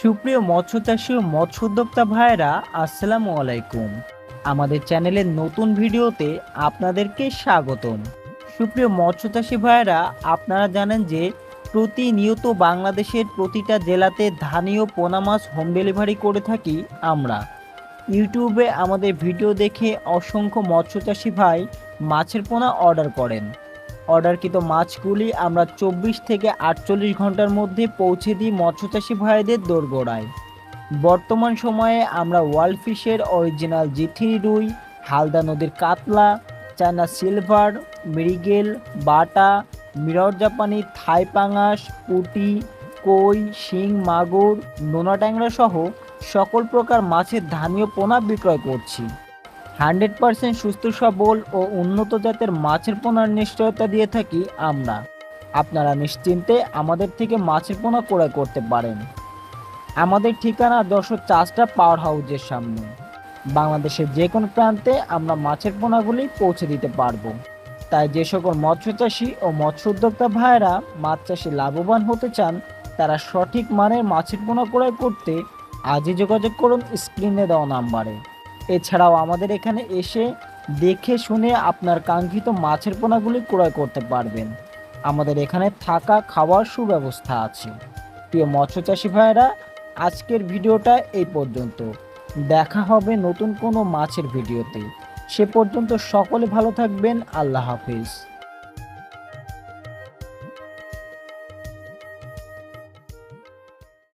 সুপ্রিয় মৎস্য চাষী ও মৎস্য উদ্যোক্তা ভাইরা আসসালামু আলাইকুম। আমাদের চ্যানেলের নতুন ভিডিওতে আপনাদেরকে স্বাগতম। সুপ্রিয় মৎস্য চাষী ভাইরা আপনারা জানেন যে প্রতিনিয়ত বাংলাদেশের প্রতিটা জেলাতে ধানীয় পোনা মাছ হোম ডেলিভারি করে থাকি আমরা। ইউটিউবে আমাদের ভিডিও দেখে অসংখ্য মৎস্য চাষী ভাই মাছের পোনা অর্ডার করেন। অর্ডারকৃত মাছগুলি আমরা চব্বিশ থেকে আটচল্লিশ ঘণ্টার মধ্যে পৌঁছে দিই মৎস্যচাষী ভাইদের দোরগোড়ায়। বর্তমান সময়ে আমরা ওয়ার্ল্ড ফিশের অরিজিনাল জিথি রুই, হালদা নদীর কাতলা, চায়না সিলভার, মৃগেল, বাটা, মিরর জাপানি থাই পাঙাশ, পুটি, কই, শিং, মাগুর, নোনা ট্যাংরা সহ সকল প্রকার মাছের ধানীয় পোনা বিক্রয় করছি। হান্ড্রেড পার্সেন্ট সুস্থ সবল ও উন্নত জাতের মাছের পোনার নিশ্চয়তা দিয়ে থাকি আমরা। আপনারা নিশ্চিন্তে আমাদের থেকে মাছের পোনা ক্রয় করতে পারেন। আমাদের ঠিকানা যশোর চাষটা পাওয়ার হাউজের সামনে। বাংলাদেশের যে কোনো প্রান্তে আমরা মাছের পোনাগুলি পৌঁছে দিতে পারব। তাই যে সকল মৎস্য চাষি ও মৎস্য উদ্যোক্তা ভাইয়েরা মাছ চাষে লাভবান হতে চান, তারা সঠিক মানের মাছের পোনা ক্রয় করতে আজই যোগাযোগ করুন স্ক্রিনে দেওয়া নাম্বারে। এছাড়াও আমাদের এখানে এসে দেখে শুনে আপনার কাঙ্ক্ষিত মাছের পোনাগুলি ক্রয় করতে পারবেন। আমাদের এখানে থাকা খাওয়ার সুব্যবস্থা আছে। প্রিয় মৎস্য চাষি ভাইয়েরা, আজকের ভিডিওটা এই পর্যন্ত। দেখা হবে নতুন কোনো মাছের ভিডিওতে। সে পর্যন্ত সকলে ভালো থাকবেন। আল্লাহ হাফিজ।